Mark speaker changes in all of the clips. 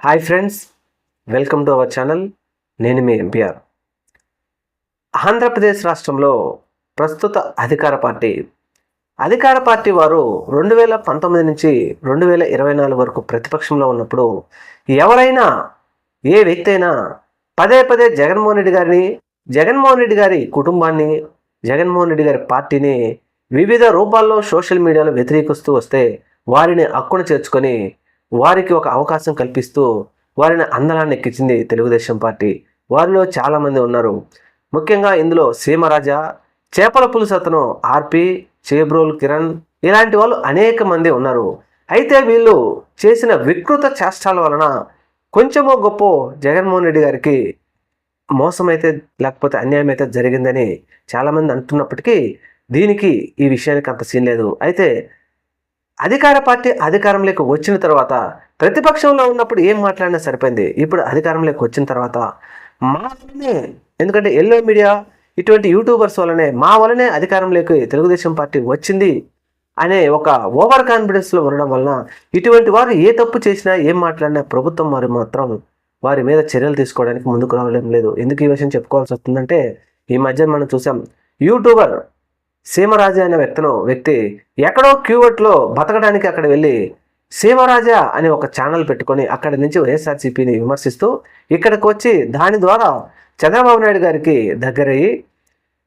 Speaker 1: Hi friends welcome to our channel. నేను మీ MPR Andhra Pradesh రాష్ట్రంలో ప్రస్తుత అధికార పార్టీ అధికార పార్టీ వారు రెండు వేల పంతొమ్మిది నుంచి రెండు వేల ఇరవై నాలుగు వరకు ప్రతిపక్షంలో ఉన్నప్పుడు ఎవరైనా ఏ వ్యక్తి అయినా పదే పదే జగన్మోహన్ రెడ్డి గారిని జగన్మోహన్ రెడ్డి గారి కుటుంబాన్ని జగన్మోహన్ రెడ్డి గారి పార్టీని వివిధ రూపాల్లో సోషల్ మీడియాలో వ్యతిరేకిస్తూ వస్తే వారిని అక్కున చేర్చుకొని వారికి ఒక అవకాశం కల్పిస్తూ వారిని అందలాన్ని ఎక్కించింది తెలుగుదేశం పార్టీ. వారిలో చాలామంది ఉన్నారు. ముఖ్యంగా ఇందులో సీమరాజా చేపల పులుసు అతను ఆర్పి చేబ్రోల్ కిరణ్ ఇలాంటి వాళ్ళు అనేక మంది ఉన్నారు. అయితే వీళ్ళు చేసిన వికృత చేష్టాల వలన కొంచెమో గొప్ప జగన్మోహన్ రెడ్డి గారికి మోసం అయితే లేకపోతే అన్యాయం అయితే జరిగిందని చాలామంది అంటున్నప్పటికీ దీనికి ఈ విషయానికి అంత సీన్ లేదు. అయితే అధికార పార్టీ అధికారంలోకి వచ్చిన తర్వాత ప్రతిపక్షంలో ఉన్నప్పుడు ఏం మాట్లాడినా సరిపోయింది. ఇప్పుడు అధికారంలోకి వచ్చిన తర్వాత మా వల్లనే ఎందుకంటే ఎల్లో మీడియా ఇటువంటి యూట్యూబర్స్ వల్లనే మా వల్లనే అధికారంలోకి తెలుగుదేశం పార్టీ వచ్చింది అనే ఒక ఓవర్ కాన్ఫిడెన్స్లో ఉండడం వలన ఇటువంటి వారు ఏ తప్పు చేసినా ఏం మాట్లాడినా ప్రభుత్వం వారు మాత్రం వారి మీద చర్యలు తీసుకోవడానికి ముందుకు రావడం లేదు. ఎందుకు ఈ విషయం చెప్పుకోవాల్సి వస్తుందంటే ఈ మధ్య మనం చూసాం యూట్యూబర్ సీమరాజా అనే వ్యక్తిను వ్యక్తి ఎక్కడో క్యూవర్ట్లో బతకడానికి అక్కడ వెళ్ళి సీమరాజా అనే ఒక ఛానల్ పెట్టుకొని అక్కడి నుంచి వైఎస్ఆర్సీపీని విమర్శిస్తూ ఇక్కడికి వచ్చి దాని ద్వారా చంద్రబాబు నాయుడు గారికి దగ్గరయ్యి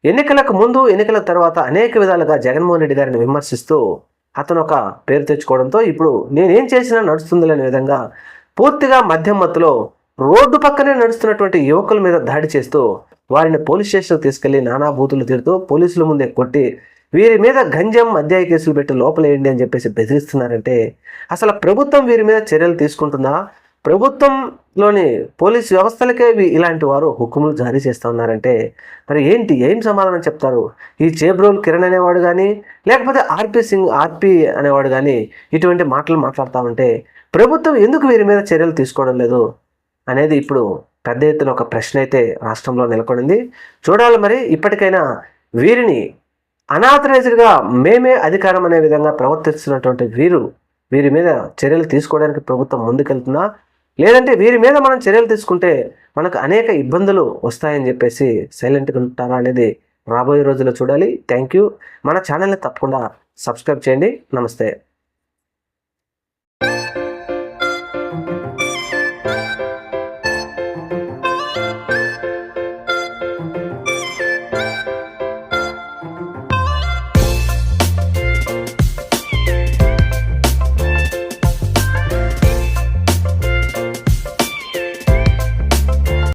Speaker 1: ఎన్నికలకు ముందు ఎన్నికల తర్వాత అనేక విధాలుగా జగన్మోహన్ రెడ్డి గారిని విమర్శిస్తూ అతను ఒక పేరు తెచ్చుకోవడంతో ఇప్పుడు నేనేం చేసినా నడుస్తుంది విధంగా పూర్తిగా మధ్యమత్తులో రోడ్డు పక్కనే నడుస్తున్నటువంటి యువకుల మీద దాడి చేస్తూ వారిని పోలీస్ స్టేషన్ తీసుకెళ్ళి నానా బూతులు తిడుతూ పోలీసుల ముందే కొట్టి వీరి మీద గంజం అధ్యాయ కేసులు పెట్టి లోపలేయండి అని చెప్పేసి బెదిరిస్తున్నారంటే అసలు ప్రభుత్వం వీరి మీద చర్యలు తీసుకుంటుందా? ప్రభుత్వంలోని పోలీస్ వ్యవస్థలకే వీ- ఇలాంటి వారు హుకుములు జారీ చేస్తూ ఉన్నారంటే మరి ఏంటి ఏం సమాధానం చెప్తారు? ఈ చేబ్రోల్ కిరణ్ అనేవాడు కానీ లేకపోతే ఆర్పి సింగ్ ఆర్పి అనేవాడు కానీ ఇటువంటి మాటలు మాట్లాడుతూ ఉంటే ప్రభుత్వం ఎందుకు వీరి మీద చర్యలు తీసుకోవడం లేదు? అనేది ఇప్పుడు పెద్ద ఎత్తున ఒక ప్రశ్న అయితే రాష్ట్రంలో నెలకొనింది. చూడాలి మరి ఇప్పటికైనా వీరిని అనాథరైజ్డ్గా మేమే అధికారం అనే విధంగా ప్రవర్తిస్తున్నటువంటి వీరు వీరి మీద చర్యలు తీసుకోవడానికి ప్రభుత్వం ముందుకెళ్తుందా? లేదంటే వీరి మీద మనం చర్యలు తీసుకుంటే మనకు అనేక ఇబ్బందులు వస్తాయని చెప్పేసి సైలెంట్గా ఉంటారా అనేది రాబోయే రోజుల్లో చూడాలి. Thank you. మన ఛానల్ని తప్పకుండా సబ్స్క్రైబ్ చేయండి. నమస్తే.